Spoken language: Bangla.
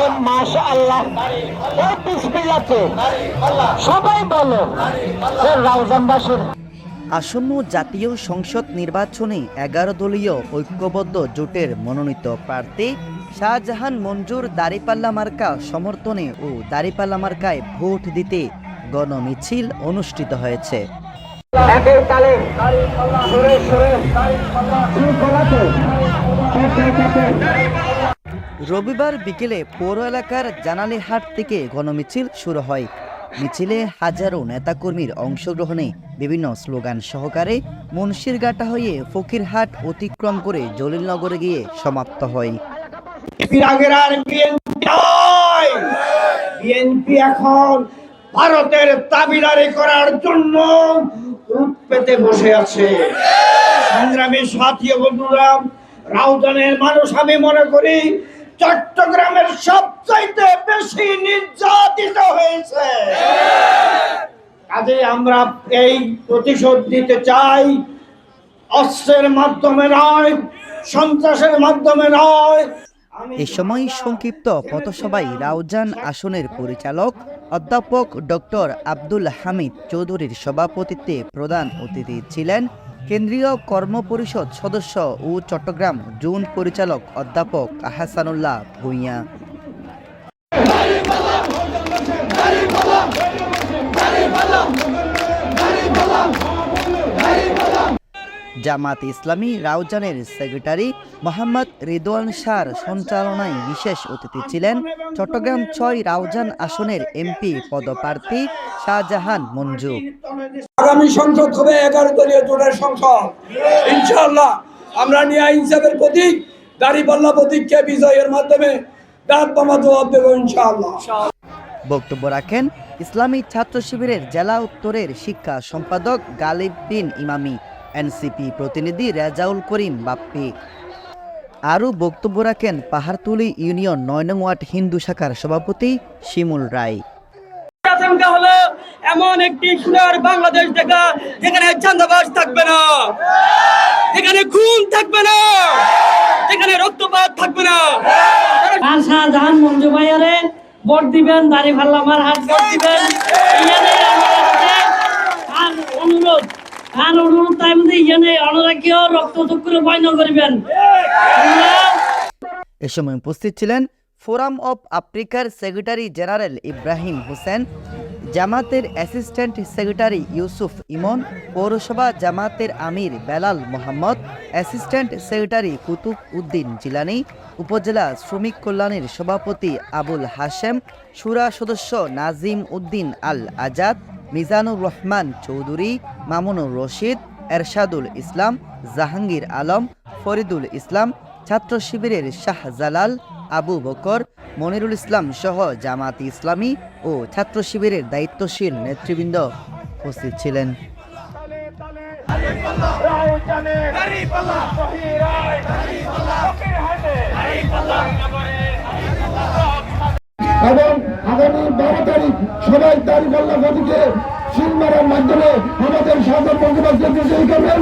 ও মাশা আল্লাহ ও বিসমিল্লাতে। সবাই বলো রাউজানবাসীর আসন্ন জাতীয় সংসদ নির্বাচনে এগারো দলীয় ঐক্যবদ্ধ জোটের মনোনীত প্রার্থী শাহজাহান মঞ্জুর দাঁড়িপাল্লা মার্কা সমর্থনে ও দাঁড়িপাল্লা মার্কায় ভোট দিতে গণমিছিল অনুষ্ঠিত হয়েছে। একের তালে সুরে সুরে রবিবার বিকেলে পৌর এলাকার জানালিহাট থেকে গণমিছিল শুরু হয়। মিছিলে হাজারো নেতাকর্মীর অংশগ্রহণে বিভিন্ন স্লোগান সহকারে মুন্সিরঘাটা হয়ে ফকিরহাট অতিক্রম করে জলিলনগরে গিয়ে সমাপ্ত হয়। এখন ভারতের দাবিদারি করার জন্য পেতে বসে আছে। সাথী বন্ধুরা মানুষ আমি মনে করি চট্টগ্রামের সবচাইতে বেশি নির্যাতিত হয়েছে। কাজে আমরা এই প্রতিশোধ দিতে চাই। অস্ত্রের মাধ্যমে নয়, সন্ত্রাসের মাধ্যমে নয়। এ সময় সংক্ষিপ্ত পথসভায় রাউজান আসনের পরিচালক অধ্যাপক ডক্টর আব্দুল হামিদ চৌধুরীর সভাপতিত্বে প্রধান অতিথি ছিলেন কেন্দ্রীয় কর্ম পরিষদ সদস্য ও চট্টগ্রাম জোন পরিচালক অধ্যাপক আহসানুল্লাহ ভূঁইয়া। জামাত ইসলামী রাউজানের সেক্রেটারি মোহাম্মদ রিদওয়ান শাহর সঞ্চালনায় বিশেষ অতিথি ছিলেন চট্টগ্রাম ছয় রাউজান আসনের এমপি পদপ্রার্থী শাহজাহান মঞ্জু। আগামী সংসদ হবে এগারো দলীয় জোটের সংসদ। ইনশাআল্লাহ আমরা নিয়া ইনসাফের প্রতীক দাড়িপাল্লা প্রতীককে বিজয়ের মাধ্যমে দাঁত বামা জবাব দেবো ইনশাআল্লাহ। বক্তব্য রাখেন ইসলামী ছাত্র শিবিরের জেলা উত্তরের শিক্ষা সম্পাদক গালিব বিন ইমামি, এনসিপি প্রতিনিধি রেজাউল করিম বাপ্পি। আরও বক্তব্য রাখেন পাহাড়তুলি ইউনিয়ন নয় নং ওয়ার্ড হিন্দু শাখার সভাপতি শিমুল রায়। আশঙ্কা হলো এমন একটি সোনার বাংলাদেশ দেখা যেখানে চান্দাবাজ থাকবে না। যেখানে খুন থাকবে না। যেখানে রক্তপাত থাকবে না। শাহজাহান মঞ্জু ভাইয়ারে ভোট দিবেন দাড়ি হাত ভোট দিবেন। আর অনুরোধ আর অনুরোধ তাই মধ্যে ইয়ানে রক্ত চক্র বয়ন করবেন। এ সময় উপস্থিত ছিলেন ফোরাম অফ আফ্রিকার সেক্রেটারি জেনারেল ইব্রাহিম হোসেন জামাতের অ্যাসিস্ট্যান্ট সেক্রেটারি ইউসুফ ইমন, পৌরসভা জামাতের আমির বেলাল মোহাম্মদ, অ্যাসিস্ট্যান্ট সেক্রেটারি কুতুব উদ্দিন জিলানি, উপজেলা শ্রমিক কল্যাণের সভাপতি আবুল হাশেম, সুরা সদস্য নাজিম উদ্দিন আল আজাদ, মিজানুর রহমান চৌধুরী, মামুনুর রশিদ, এরশাদুল ইসলাম, জাহাঙ্গীর আলম, ফরিদুল ইসলাম, ছাত্র শিবিরের শাহজালাল আবু বকর, মনিরুল ইসলাম সহ জামাত ইসলামী ও ছাত্র শিবিরের দায়িত্বশীল নেতৃবৃন্দ উপস্থিত ছিলেন। এবং আগামী বারো তারিখ সবাই তারিখ আল্লাহ মাধ্যমে আমাদের সাধারণ বঙ্গবাসীকে করবেন।